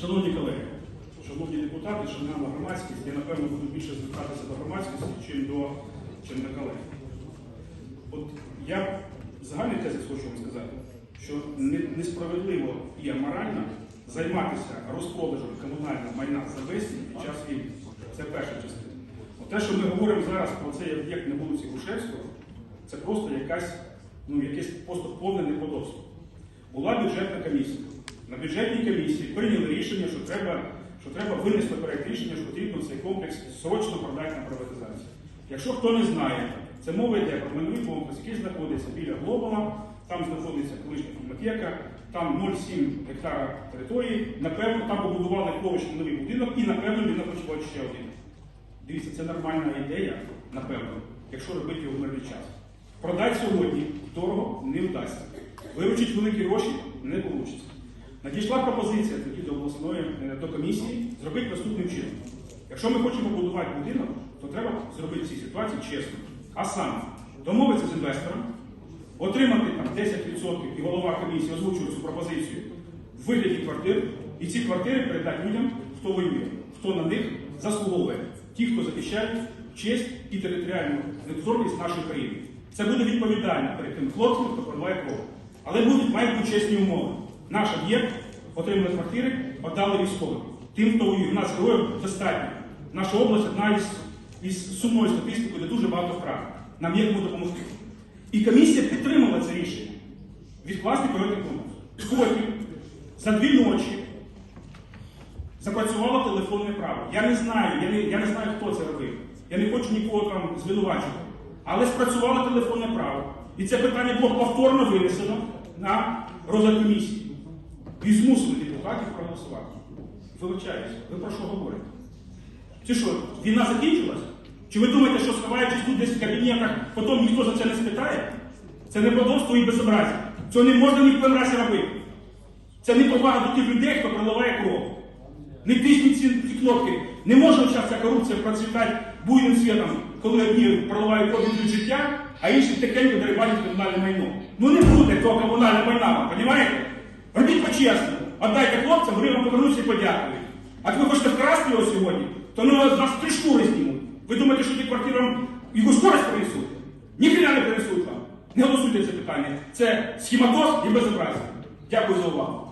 Шановні колеги, шановні депутати, шановна громадськість, я напевно буду більше звертатися до громадськості, чим до, до колег. От я загальний тезис хочу вам сказати, що несправедливо і аморально займатися розпродажем комунального майна за безцінь під час війни. Це перша частина. От те, що ми говоримо зараз про цей об'єкт на вулиці Грушевського, це просто якась, ну, якесь просто повне неподобство. Була бюджетна комісія. На бюджетній комісії прийняли рішення, що треба, що треба винести перед рішення, що потрібно цей комплекс срочно продати на приватизацію. Якщо хто не знає, це мова йде про майновий комплекс, який знаходиться біля Глобала, там знаходиться колишня фільмотека, там 0,7 гектара території. Напевно, там побудували колишній новий будинок і, напевно, він напочував ще один. Дивіться, це нормальна ідея, напевно, якщо робити його в мирний час. Продати сьогодні дорого не вдасться. Виручити великі гроші не вийде. Надійшла пропозиція тоді до обласної е, до комісії зробити наступним чином. Якщо ми хочемо побудувати будинок, то треба зробити в цій ситуації чесно. А саме домовитися з інвестором, отримати там 10% і голова комісії озвучує цю пропозицію в вигляді квартир, і ці квартири передати людям, хто воює, хто на них заслуговує, ті, хто захищають честь і територіальну недоторкність нашої країни. Це буде відповідально перед тим хлопцем, хто проливає кров. Але будуть мають бути чесні умови. Наш об'єкт отримали квартири, віддали військовим. Тим, хто воює. У нас героїв достатньо. Наша область одна із, із сумною статистикою, де дуже багато втрат. Нам є кому допомогти. І комісія підтримала це рішення відкласти проєктний конкурс. Потім за дві ночі запрацювало телефонне право. Я не знаю, я не, я не знаю, хто це робив. Я не хочу нікого там звинувачувати. Але спрацювало телефонне право. І це питання було повторно винесено на розгляд комісії. І змусили депутатів проголосувати. Вибачаюся, ви про що говорите? Чи що, війна закінчилась? Чи ви думаєте, що сховаючись тут десь в кабінетах, потім ніхто за це не спитає? Це неподобство і безобразі. Цього не можна ні в коїм разі робити. Це не повага до тих людей, хто проливає кров. Не тисніть ці, ці кнопки. Не може зараз ця корупція процвітати буйним світом, коли одні проливають кров від життя, а інші тихенько дерибанять комунальне майно. Ну не буде того комунального майна, розумієте? Отдайте хлопцям, вони вам повернуться і подякують. А коли ви хочете вкрасти його сьогодні, то ну, з вас три шкури знімуть. Ви думаєте, що ті квартири вам яку скорость принесуть? Ніхіля не принесуть вам. Не голосуйте це питання. Це схематоз і безобразие. Дякую за увагу.